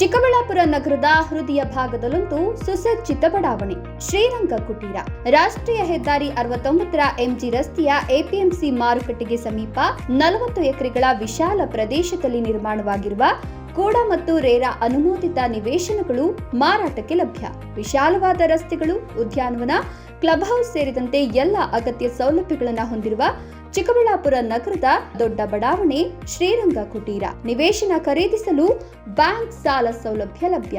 ಚಿಕ್ಕಬಳ್ಳಾಪುರ ನಗರದ ಹೃದಯ ಭಾಗದಲ್ಲಂತೂ ಸುಸಜ್ಜಿತ ಬಡಾವಣೆ, ಶ್ರೀರಂಗ ಕುಟೀರ. ರಾಷ್ಟ್ರೀಯ ಹೆದ್ದಾರಿ ಅರವತ್ತೊಂಬತ್ತರ ಎಂಜಿ ರಸ್ತೆಯ ಎಪಿಎಂಸಿ ಮಾರುಕಟ್ಟೆಗೆ ಸಮೀಪ ನಲವತ್ತು ಎಕರೆಗಳ ವಿಶಾಲ ಪ್ರದೇಶದಲ್ಲಿ ನಿರ್ಮಾಣವಾಗಿರುವ ಕೂಡ ಮತ್ತು ರೇರಾ ಅನುಮೋದಿತ ನಿವೇಶನಗಳು ಮಾರಾಟಕ್ಕೆ ಲಭ್ಯ. ವಿಶಾಲವಾದ ರಸ್ತೆಗಳು, ಉದ್ಯಾನವನ, ಕ್ಲಬ್ ಹೌಸ್ ಸೇರಿದಂತೆ ಎಲ್ಲ ಅಗತ್ಯ ಸೌಲಭ್ಯಗಳನ್ನು ಹೊಂದಿರುವ ಚಿಕ್ಕಬಳ್ಳಾಪುರ ನಗರದ ದೊಡ್ಡ ಬಡಾವಣೆ ಶ್ರೀರಂಗ ಕುಟೀರ ನಿವೇಶನ ಖರೀದಿಸಲು ಬ್ಯಾಂಕ್ ಸಾಲ ಸೌಲಭ್ಯ ಲಭ್ಯ.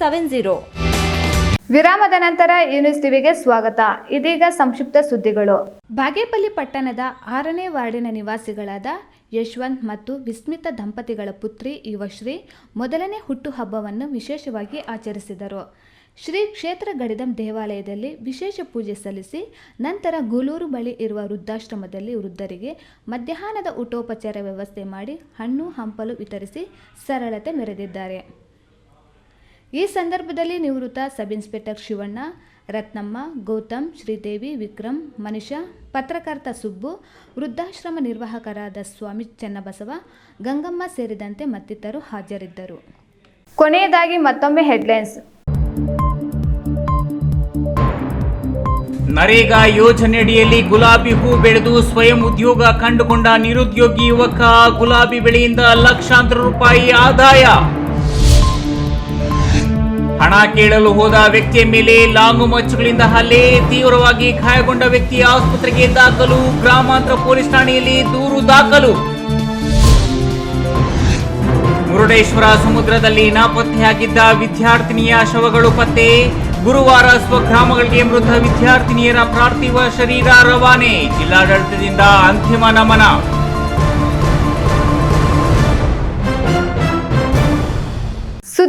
seven zero. ವಿರಾಮದ ನಂತರ ನ್ಯೂಸ್ ಟಿವಿಗೆ ಸ್ವಾಗತ. ಇದೀಗ ಸಂಕ್ಷಿಪ್ತ ಸುದ್ದಿಗಳು. ಬಾಗೇಪಲ್ಲಿ ಪಟ್ಟಣದ ಆರನೇ ವಾರ್ಡಿನ ನಿವಾಸಿಗಳಾದ ಯಶವಂತ್ ಮತ್ತು ವಿಸ್ಮಿತ ದಂಪತಿಗಳ ಪುತ್ರಿ ಯುವಶ್ರೀ ಮೊದಲನೇ ಹುಟ್ಟುಹಬ್ಬವನ್ನು ವಿಶೇಷವಾಗಿ ಆಚರಿಸಿದರು. ಶ್ರೀ ಕ್ಷೇತ್ರ ಗಡಿದಂ ದೇವಾಲಯದಲ್ಲಿ ವಿಶೇಷ ಪೂಜೆ ಸಲ್ಲಿಸಿ ನಂತರ ಗೂಲೂರು ಬಳಿ ಇರುವ ವೃದ್ಧಾಶ್ರಮದಲ್ಲಿ ವೃದ್ಧರಿಗೆ ಮಧ್ಯಾಹ್ನದ ಊಟೋಪಚಾರ ವ್ಯವಸ್ಥೆ ಮಾಡಿ ಹಣ್ಣು ಹಂಪಲು ವಿತರಿಸಿ ಸರಳತೆ ಮೆರೆದಿದ್ದಾರೆ. ಈ ಸಂದರ್ಭದಲ್ಲಿ ನಿವೃತ್ತ ಸಬ್ ಇನ್ಸ್ಪೆಕ್ಟರ್ ಶಿವಣ್ಣ ರತ್ನಮ್ಮ ಗೌತಮ್ ಶ್ರೀದೇವಿ ವಿಕ್ರಮ್ ಮನಿಷಾ ಪತ್ರಕರ್ತ ಸುಬ್ಬು ವೃದ್ಧಾಶ್ರಮ ನಿರ್ವಾಹಕರಾದ ಸ್ವಾಮಿ ಚೆನ್ನಬಸವ ಗಂಗಮ್ಮ ಸೇರಿದಂತೆ ಮತ್ತಿತರರು ಹಾಜರಿದ್ದರು. ಕೊನೆಯದಾಗಿ ಮತ್ತೊಮ್ಮೆ ಹೆಡ್ಲೈನ್ಸ್. ನರೇಗಾ ಯೋಜನೆಯಡಿಯಲ್ಲಿ ಗುಲಾಬಿ ಹೂ ಬೆಳೆದು ಸ್ವಯಂ ಉದ್ಯೋಗ ಕಂಡುಕೊಂಡ ನಿರುದ್ಯೋಗಿ ಯುವಕ ಗುಲಾಬಿ ಬೆಳೆಯಿಂದ ಲಕ್ಷಾಂತರ ರೂಪಾಯಿ ಆದಾಯ. ಹಣ ಕೇಳಲು ಹೋದ ವ್ಯಕ್ತಿಯ ಮೇಲೆ ಲಾಂಗು ಮಚ್ಚುಗಳಿಂದ ಹಲ್ಲೆ. ತೀವ್ರವಾಗಿ ಗಾಯಗೊಂಡ ವ್ಯಕ್ತಿ ಆಸ್ಪತ್ರೆಗೆ ದಾಖಲು. ಗ್ರಾಮಾಂತರ ಪೊಲೀಸ್ ಠಾಣೆಯಲ್ಲಿ ದೂರು ದಾಖಲು. ಮುರುಡೇಶ್ವರ ಸಮುದ್ರದಲ್ಲಿ ನಾಪತ್ತೆಯಾಗಿದ್ದ ವಿದ್ಯಾರ್ಥಿನಿಯ ಶವಗಳು ಪತ್ತೆ. ಗುರುವಾರ ಸ್ವಗ್ರಾಮಗಳಿಗೆ ಮೃತ ವಿದ್ಯಾರ್ಥಿನಿಯರ ಪಾರ್ಥಿವ ಶರೀರ ರವಾನೆ. ಜಿಲ್ಲಾಡಳಿತದಿಂದ ಅಂತಿಮ ನಮನ.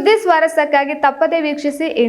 ಸುದ್ದಿ ಸ್ವಾರಸ್ಯಕ್ಕಾಗಿ ತಪ್ಪದೇ ವೀಕ್ಷಿಸಿ ಈ